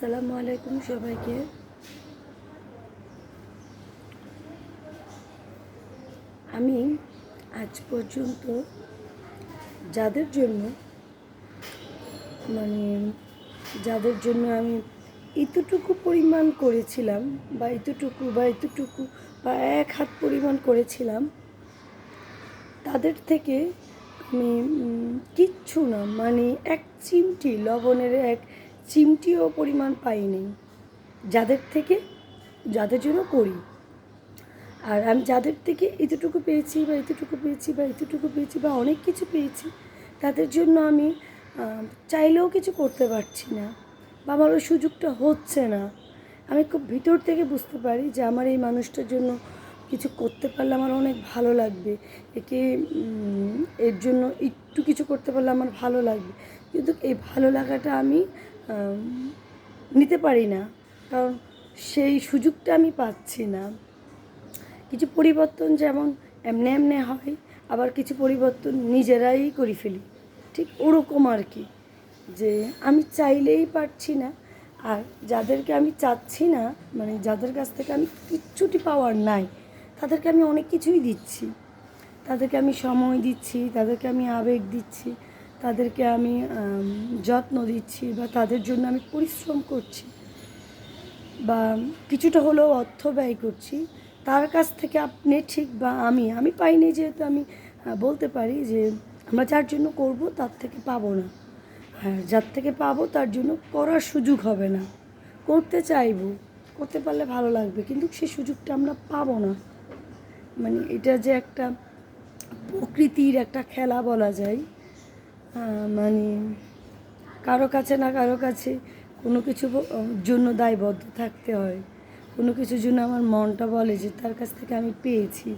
আসসালামু আলাইকুম সবাইকে। আমি আজ পর্যন্ত যাদের জন্য মানে যাদের জন্য আমি এতটুকু পরিমাণ করেছিলাম বা এতটুকু বা এতটুকু বা এক হাত পরিমাণ করেছিলাম, তাদের থেকে আমি কিচ্ছু না মানে এক চিমটি লবণের এক চিমটিও পরিমাণ পাইনি। যাদের থেকে, যাদের জন্য করি। আর আমি যাদের থেকে এতটুকু পেয়েছি বা এতটুকু পেয়েছি বা এতটুকু পেয়েছি বা অনেক কিছু পেয়েছি, তাদের জন্য আমি চাইলেও কিছু করতে পারছি না বা আমার ওই সুযোগটা হচ্ছে না। আমি খুব ভিতর থেকে বুঝতে পারি যে আমার এই মানুষটার জন্য কিছু করতে পারলে আমার অনেক ভালো লাগবে। একে এর জন্য একটু কিছু করতে পারলে আমার ভালো লাগবে। কিন্তু এই ভালো লাগাটা আমি নিতে পারি না। কারণ সেই সুযোগটা আমি পাচ্ছি না। কিছু পরিবর্তন যেমন এমনি এমনি হয়, আবার কিছু পরিবর্তন নিজেরাই করে ফেলি। ঠিক ওরকম আর কি। যে আমি চাইলেই পারছি না, আর যাদেরকে আমি চাচ্ছি না মানে যাদের কাছ থেকে আমি কিচ্ছুটি পাওয়ার নাই, তাদেরকে আমি অনেক কিছুই দিচ্ছি। তাদেরকে আমি সময় দিচ্ছি, তাদেরকে আমি আবেগ দিচ্ছি তাদেরকে আমি যত্ন দিচ্ছি বা তাদের জন্য আমি পরিশ্রম করছি বা কিছুটা হলেও অর্থ ব্যয় করছি, তার কাছ থেকে আপনি ঠিক বা আমি আমি পাইনি যেহেতু আমি বলতে পারি যে আমরা যার জন্য করব তার থেকে পাবো না। আর যার থেকে পাবো তার জন্য করার সুযোগ হবে না। করতে চাইব, করতে পারলে ভালো লাগবে, কিন্তু সেই সুযোগটা আমরা পাবো না। মানে এটা যে একটা প্রকৃতির একটা খেলা বলা যায় মানে কারও কাছে না কারও কাছে কোনো কিছু জন্য দায়বদ্ধ থাকতে হয়। কোনো কিছুর জন্য আমার মনটা বলে যে তার কাছ থেকে আমি পেয়েছি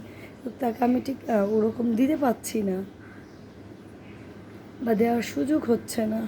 তাকে আমি ঠিক ওরকম দিতে পারছি না বা দেওয়ার সুযোগ হচ্ছে না।